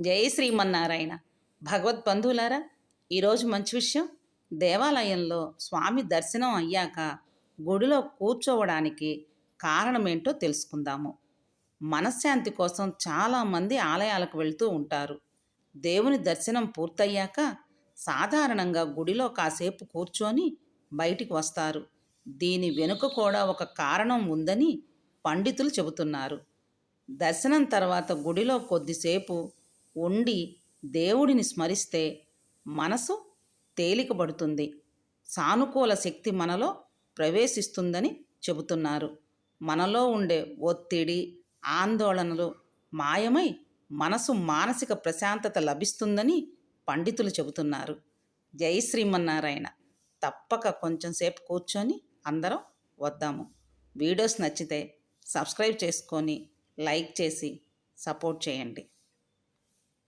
జై శ్రీమన్నారాయణ. భగవత్ బంధువులారా ఈరోజు మంచి విషయం దేవాలయంలో స్వామి దర్శనం అయ్యాక గుడిలో కూర్చోవడానికి కారణమేంటో తెలుసుకుందాము. మనశ్శాంతి కోసం చాలామంది ఆలయాలకు వెళ్తూ ఉంటారు. దేవుని దర్శనం పూర్తయ్యాక సాధారణంగా గుడిలో కాసేపు కూర్చొని బయటికి వస్తారు. దీని వెనుక కూడా ఒక కారణం ఉందని పండితులు చెబుతున్నారు. దర్శనం తర్వాత గుడిలో కొద్దిసేపు ఉండి దేవుడిని స్మరిస్తే మనసు తేలికబడుతుంది సానుకూల శక్తి మనలో ప్రవేశిస్తుందని చెబుతున్నారు. మనలో ఉండే ఒత్తిడి ఆందోళనలు మాయమై మనసు మానసిక ప్రశాంతత లభిస్తుందని పండితులు చెబుతున్నారు. జై శ్రీమన్నారాయణ. తప్పక కొంచెంసేపు కూర్చొని అందరం వద్దాము. వీడియోస్ నచ్చితే సబ్స్క్రైబ్ చేసుకొని లైక్ చేసి సపోర్ట్ చేయండి.